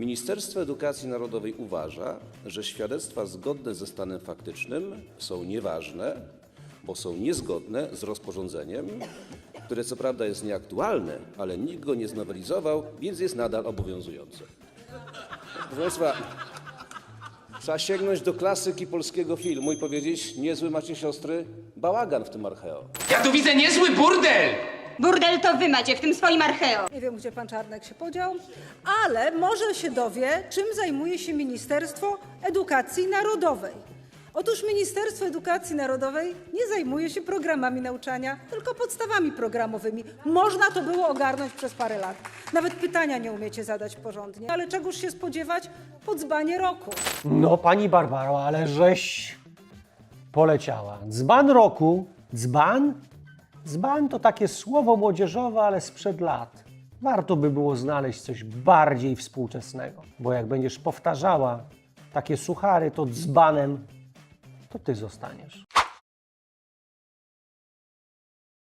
Ministerstwo Edukacji Narodowej uważa, że świadectwa zgodne ze stanem faktycznym są nieważne, bo są niezgodne z rozporządzeniem, które co prawda jest nieaktualne, ale nikt go nie znowelizował, więc jest nadal obowiązujące. Proszę Państwa, trzeba sięgnąć do klasyki polskiego filmu i powiedzieć, niezły macie siostry, bałagan w tym archeo. Ja tu widzę niezły burdel! Burdel to wy macie w tym swoim archeo. Nie wiem, gdzie pan Czarnek się podział, ale może się dowie, czym zajmuje się Ministerstwo Edukacji Narodowej. Otóż Ministerstwo Edukacji Narodowej nie zajmuje się programami nauczania, tylko podstawami programowymi. Można to było ogarnąć przez parę lat. Nawet pytania nie umiecie zadać porządnie. Ale czegoż się spodziewać po dzbanie roku? No, pani Barbaro, ale żeś poleciała. Dzban roku, dzban? Dzban to takie słowo młodzieżowe, ale sprzed lat. Warto by było znaleźć coś bardziej współczesnego, bo jak będziesz powtarzała takie suchary, to dzbanem to ty zostaniesz.